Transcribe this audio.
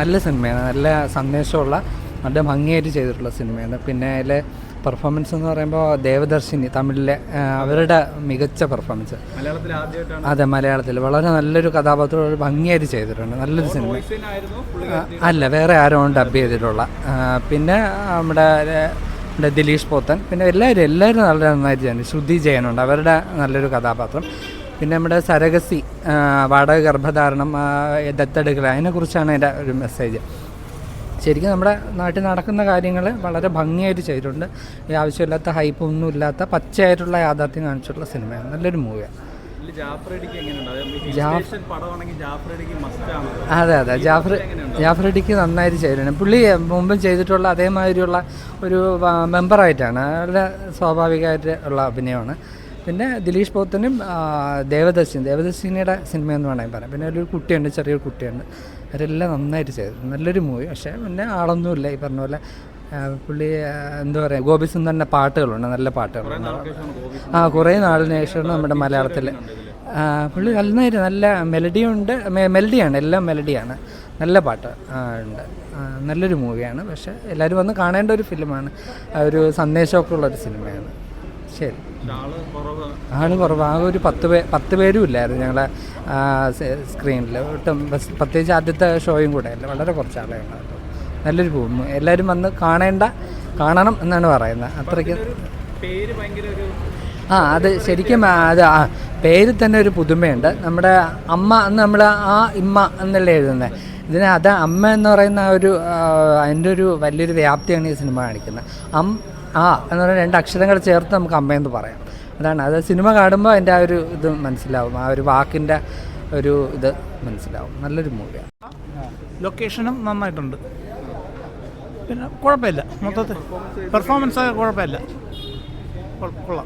നല്ല സിനിമയാണ്. നല്ല സന്ദേശമുള്ള നല്ല ഭംഗിയായിട്ട് ചെയ്തിട്ടുള്ള സിനിമയാണ്. പിന്നെ അതിലെ പെർഫോമൻസ് എന്ന് പറയുമ്പോൾ ദേവദർശിനി തമിഴിലെ അവരുടെ മികച്ച പെർഫോമൻസ് അതെ മലയാളത്തിൽ വളരെ നല്ലൊരു കഥാപാത്രം ഭംഗിയായിട്ട് ചെയ്തിട്ടുണ്ട്. നല്ലൊരു സിനിമ. അല്ല വേറെ ആരോ ഡബ് ചെയ്തിട്ടുള്ള. പിന്നെ നമ്മുടെ ദിലീഷ് പോത്തൻ. പിന്നെ എല്ലാവരും എല്ലാവരും നല്ല നന്നായിട്ട് ചെയ്യുന്നുണ്ട് ശ്രുതി ജയനുണ്ട് അവരുടെ നല്ലൊരു കഥാപാത്രം. പിന്നെ നമ്മുടെ സരഗസി വാടക ഗർഭധാരണം ദത്തെടുക്കൽ അതിനെക്കുറിച്ചാണ് എന്റെ ഒരു മെസ്സേജ് ശരിക്കും നമ്മുടെ നാട്ടിൽ നടക്കുന്ന കാര്യങ്ങൾ വളരെ ഭംഗിയായിട്ട് ചെയ്തിട്ടുണ്ട്. ഈ ആവശ്യമില്ലാത്ത ഹൈപ്പ് ഒന്നും ഇല്ലാത്ത പച്ചയായിട്ടുള്ള യാഥാർത്ഥ്യം കാണിച്ചിട്ടുള്ള സിനിമയാണ്. നല്ലൊരു മൂവിയാണ് അത് അതെ ജാഫർ ജാഫറടിക്ക് നന്നായിട്ട് ചെയ്തിട്ടുണ്ട്. പുള്ളി മുമ്പ് ചെയ്തിട്ടുള്ള അതേമാതിരിയുള്ള ഒരു മെമ്പറായിട്ടാണ് അവരുടെ സ്വാഭാവികമായിട്ട് ഉള്ള അഭിനയമാണ്. പിന്നെ ദിലീഷ് പോത്തനും ആ, ദേവദർശിനി സിനിമ എന്ന് വേണമെങ്കിൽ പറയാം. പിന്നെ അതിലൊരു കുട്ടിയുണ്ട് ചെറിയൊരു കുട്ടിയുണ്ട്. അവരെല്ലാം നന്നായിട്ട് ചെയ്തു. നല്ലൊരു മൂവി. പക്ഷേ പിന്നെ ആളൊന്നുമില്ല ഈ പറഞ്ഞ പോലെ പുള്ളി എന്താ പറയുക ഗോപി തന്നെ പാട്ടുകളുണ്ട് നല്ല പാട്ടുകളുണ്ട് ആ കുറേ നാളിന് ശേഷമാണ് നമ്മുടെ മലയാളത്തിൽ പുള്ളി നന്നായിട്ട് നല്ല മെലഡിയുണ്ട് മെലഡിയാണ് എല്ലാം മെലഡിയാണ്. നല്ല പാട്ട് ഉണ്ട്. നല്ലൊരു മൂവിയാണ്. പക്ഷേ എല്ലാവരും വന്ന് കാണേണ്ട ഒരു ഫിലിമാണ് ഒരു സന്ദേശമൊക്കെ ഉള്ളൊരു സിനിമയാണ്. ശരി. ആൾ കുറവ്. ആ ഒരു പത്ത് പേ പത്ത് പേരും ഇല്ലായിരുന്നു ഞങ്ങളെ സ്ക്രീനിൽ ഒട്ടും പ്രത്യേകിച്ച് ആദ്യത്തെ ഷോയും കൂടെ അല്ല? വളരെ കുറച്ച് ആളെ ഉണ്ടായിരുന്നു നല്ലൊരു ഭൂമി എല്ലാവരും വന്ന് കാണേണ്ട കാണണം എന്നാണ് പറയുന്നത്. അത്രയ്ക്ക് ആ അത് ശരിക്കും അത് ആ പേര് തന്നെ ഒരു പുതുമയുണ്ട്. നമ്മുടെ അമ്മ എന്ന് നമ്മൾ ആ ഇമ്മ എന്നല്ലേ എഴുതുന്നത് ഇതിന് അത് അമ്മ എന്ന് പറയുന്ന ഒരു അതിന്റെ ഒരു വലിയൊരു വ്യാപ്തിയാണ് ഈ സിനിമ കാണിക്കുന്നത്. അം ആ എന്ന് പറഞ്ഞാൽ രണ്ട് അക്ഷരങ്ങൾ ചേർത്ത് നമുക്ക് അമ്മയെന്ന് പറയാം. അതാണ്. അത് സിനിമ കാണുമ്പോൾ അതിന്റെ ആ ഒരു ഇത് മനസ്സിലാവും. ആ ഒരു വാക്കിന്റെ ഒരു ഇത് മനസ്സിലാവും. നല്ലൊരു മൂവിയാണ് ലൊക്കേഷനും നന്നായിട്ടുണ്ട്. പിന്നെ കുഴപ്പമില്ല. മൊത്തത്തിൽ. പെർഫോമൻസ് കുഴപ്പമില്ല. കൊള്ളാം.